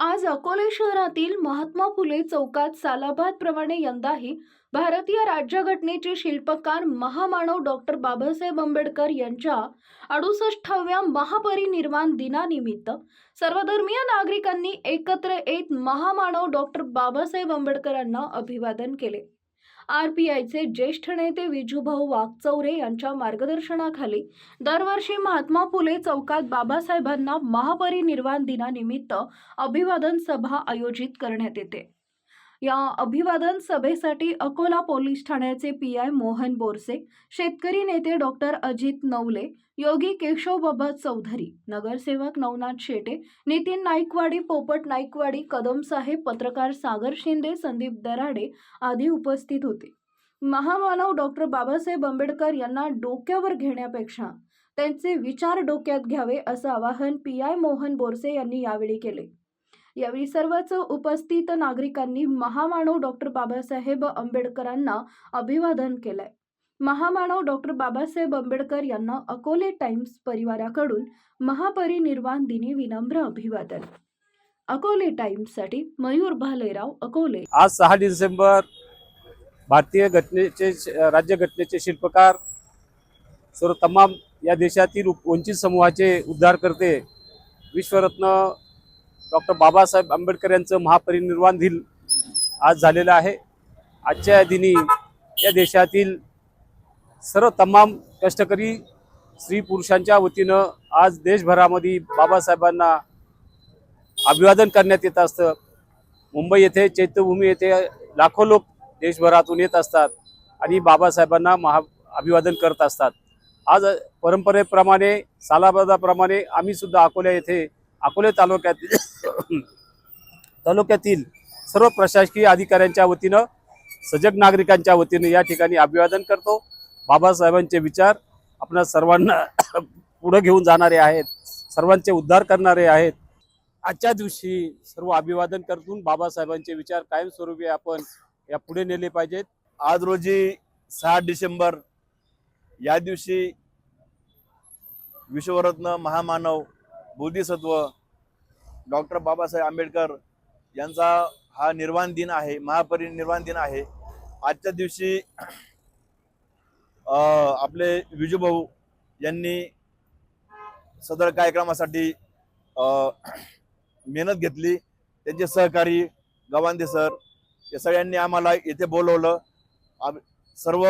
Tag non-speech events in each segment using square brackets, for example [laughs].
आज अकोले शहरातील महात्मा फुले चौकात सालाबाद प्रमाणे यंदाही भारतीय राज्यघटनेचे शिल्पकार महामानव डॉक्टर बाबासाहेब आंबेडकर यांच्या अडुसष्टाव्या महापरिनिर्वाण दिनानिमित्त सर्वधर्मीय नागरिकांनी एकत्र येत महामानव डॉक्टर बाबासाहेब आंबेडकरांना अभिवादन केले. आरपीआयचे ज्येष्ठ नेते विजूभाऊ वाघचौरे यांच्या मार्गदर्शनाखाली दरवर्षी महात्मा फुले चौकात बाबासाहेबांना महापरिनिर्वाण दिनानिमित्त अभिवादन सभा आयोजित करण्यात येते. या अभिवादन सभेसाठी अकोला पोलीस ठाण्याचे पी आय मोहन बोरसे शेतकरी नेते डॉक्टर अजित नवले योगी केशवबाबा चौधरी नगरसेवक नवनाथ शेटे नितीन नाईकवाडी पोपट नाईकवाडी कदम साहेब पत्रकार सागर शिंदे संदीप दराडे आदी उपस्थित होते. महामानव डॉक्टर बाबासाहेब आंबेडकर यांना डोक्यावर घेण्यापेक्षा त्यांचे विचार डोक्यात घ्यावे असं आवाहन पी आय मोहन बोरसे यांनी यावेळी केले. यावेळी सर्वच उपस्थित नागरिकांनी महामानव डॉक्टर बाबासाहेब आंबेडकरांना अभिवादन केलंय. महामानव डॉक्टर बाबासाहेब आंबेडकर यांना अकोले टाइम्स परिवाराकडून महापरिनिर्वाण दिनी विनम्र अभिवादन. अकोले टाइम्ससाठी मयूर भालेराव अकोले. आज सहा डिसेंबर भारतीय घटनेचे राज्यघटनेचे शिल्पकार सर्व तमाम या देशातील वंचित समूहाचे उद्धारकर्ते विश्वरत्न डॉक्टर बाबासाहेब आंबेडकर यांचं महापरिनिर्वाण दिन आज झालेलं आहे. आजच्या या दिनी या देशातील सर्व तमाम कष्टकरी स्त्री पुरुषांच्या वतीनं आज देशभरामध्ये बाबासाहेबांना अभिवादन करण्यात येत असतं. मुंबई येथे चैत्यभूमी येथे लाखो लोक देशभरातून येत असतात आणि बाबासाहेबांना महा अभिवादन करत असतात. आज परंपरेप्रमाणे सालाबादाप्रमाणे आम्ही सुद्धा अकोल्या येथे अकोले तालुक्यात [laughs] तालुक्यातील सर्व प्रशासकीय अधिकाऱ्यांच्या वतीनं सजग नागरिकांच्या वतीनं या ठिकाणी अभिवादन करतो. बाबासाहेबांचे विचार आपल्या सर्वांना [coughs] पुढे घेऊन जाणारे आहेत सर्वांचे उद्धार करणारे आहेत. आजच्या दिवशी सर्व अभिवादन करतून बाबासाहेबांचे विचार कायमस्वरूपी आपण या पुढे नेले पाहिजेत. आज रोजी सहा डिसेंबर या दिवशी विश्वरत्न महामानव बोधिसत्व डॉक्टर बाबासाहेब आंबेडकर यांचा हा निर्वाण दिन आहे महापरिनिर्वाण दिन आहे. आजच्या दिवशी आपले विजूभाऊ यांनी सदर कार्यक्रमासाठी मेहनत घेतली. त्यांचे सहकारी गवांदे सर या सगळ्यांनी आम्हाला येथे बोलवलं. आम- सर्व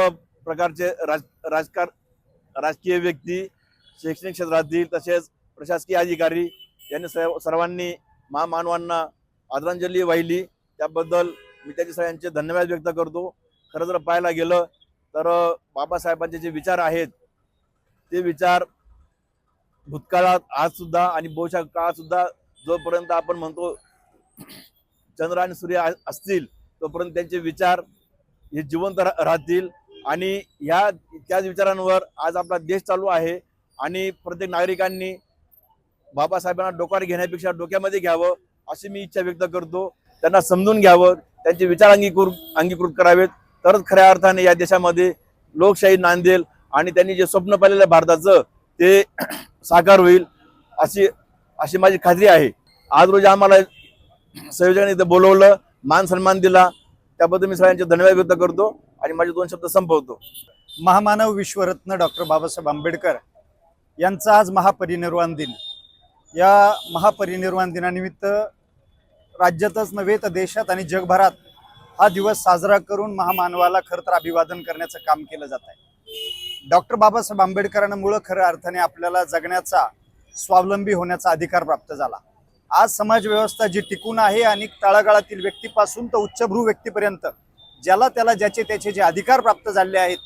प्रकारचे राज राजकार राजकीय व्यक्ती शैक्षणिक क्षेत्रातील तसेच प्रशासकीय अधिकारी यांनी सर्व सर्वांनी महामानवांना आदरांजली वाहिली. त्याबद्दल मी त्याचे सगळ्यांचे धन्यवाद व्यक्त करतो. खरं जर पाहायला गेलं तर बाबासाहेबांचे जे विचार आहेत ते विचार भूतकाळात आज सुद्धा आणि बहुशा काळात सुद्धा जोपर्यंत आपण म्हणतो चंद्र आणि सूर्य आ- असतील तोपर्यंत त्यांचे विचार हे जिवंत रा- राहतील. आणि ह्या त्याच विचारांवर आज आपला देश चालू आहे. आणि प्रत्येक नागरिकांनी बाबासाहेबांना डोक्यावर घेण्यापेक्षा डोक्यामध्ये घ्यावं अशी मी इच्छा व्यक्त करतो. त्यांना समजून घ्यावं त्यांचे विचार अंगीकृत अंगीकृत करावेत. तरच खऱ्या अर्थाने या देशामध्ये लोकशाही नांदेल आणि त्यांनी जे स्वप्न पाहिलेलं भारताचं ते [clears throat] साकार होईल अशी अशी माझी खात्री आहे. आज रोजी आम्हाला संयोजकांनी इथं बोलवलं मान सन्मान दिला. त्याबद्दल मी सगळ्यांचे धन्यवाद व्यक्त करतो आणि माझे दोन शब्द संपवतो. महामानव विश्वरत्न डॉक्टर बाबासाहेब आंबेडकर यांचा आज महापरिनिर्वाण दिन. या महापरिनिर्वाण दिनानिमित्त राज्यातच नव्हे तर देशात आणि जगभरात हा दिवस साजरा करून महामानवाला खरं तर अभिवादन करण्याचं काम केलं जात आहे. डॉक्टर बाबासाहेब आंबेडकरांमुळं खऱ्या अर्थाने आपल्याला जगण्याचा स्वावलंबी होण्याचा अधिकार प्राप्त झाला. आज समाजव्यवस्था जी टिकून आहे आणि तळागाळातील व्यक्तीपासून तर उच्चभ्रू व्यक्तीपर्यंत ज्याला त्याला ज्याचे त्याचे जे अधिकार प्राप्त झाले आहेत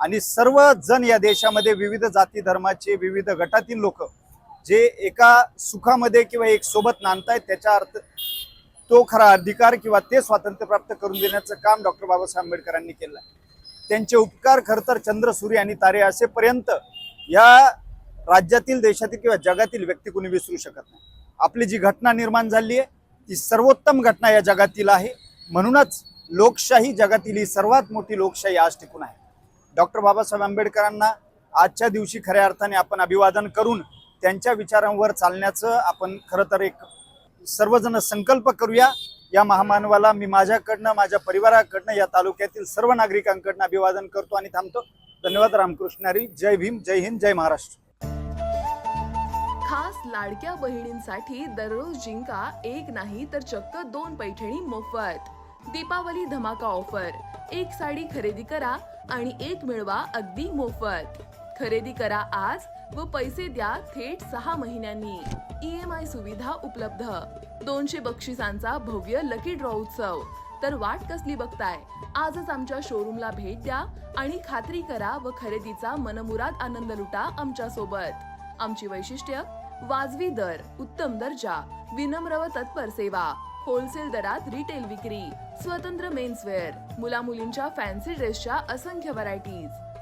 आणि सर्वजण या देशामध्ये विविध जाती धर्माचे विविध गटातील लोक जे एका सुखामध्ये किंवा एक सोबत नांदतायत त्याच्या अर्थ तो खरा अधिकार किंवा ते स्वातंत्र्य प्राप्त करून देण्याचं काम डॉक्टर बाबासाहेब आंबेडकरांनी केलं त्यांचे उपकार खरं तर चंद्र सूर्य आणि तारे असेपर्यंत या राज्यातील देशातील किंवा जगातील व्यक्ती कोणी विसरू शकत नाही. आपली जी घटना निर्माण झाली आहे ती सर्वोत्तम घटना या जगातील आहे. म्हणूनच लोकशाही जगातील ही सर्वात मोठी लोकशाही आज टिकून आहे. डॉक्टर बाबासाहेब आंबेडकरांना आजच्या दिवशी खऱ्या अर्थाने आपण अभिवादन करून त्यांच्या विचारांवर चालण्याचं आपण खरं तर एक सर्वजण संकल्प करूया. या महामानवाला मी माझ्याकडनं माझ्या परिवाराकडनं या तालुक्यातील सर्व नागरिकांकडनं अभिवादन करतो आणि थांबतो. धन्यवाद रामकृष्णारी जय भीम जय हिंद जय महाराष्ट्र. खास लाडक्या बहिणींसाठी दररोज जिंका एक नाही तर चक्क दोन पैठणी मोफत. दीपावली धमाका ऑफर. एक साडी खरेदी करा आणि एक मिळवा अगदी मोफत. खरेदी करा आज व पैसे द्या थेट सहा महिन्यांनी. ई एम आय सुविधा उपलब्ध. दोनशे बक्षिसांचा भव्य लकी ड्रॉ उत्सव. तर वाट कसली बघताय? आजच आमच्या शोरूमला भेट द्या आणि खात्री करा व खरेदीचा मनमुराद आनंद लुटा आमच्यासोबत आमची वैशिष्ट्य वाजवी दर उत्तम दर्जा विनम्र व तत्पर सेवा होलसेल दरात रिटेल विक्री स्वतंत्र मेन्सवेअर मुला मुलींच्या फॅन्सी ड्रेसच्या असंख्य व्हरायटीज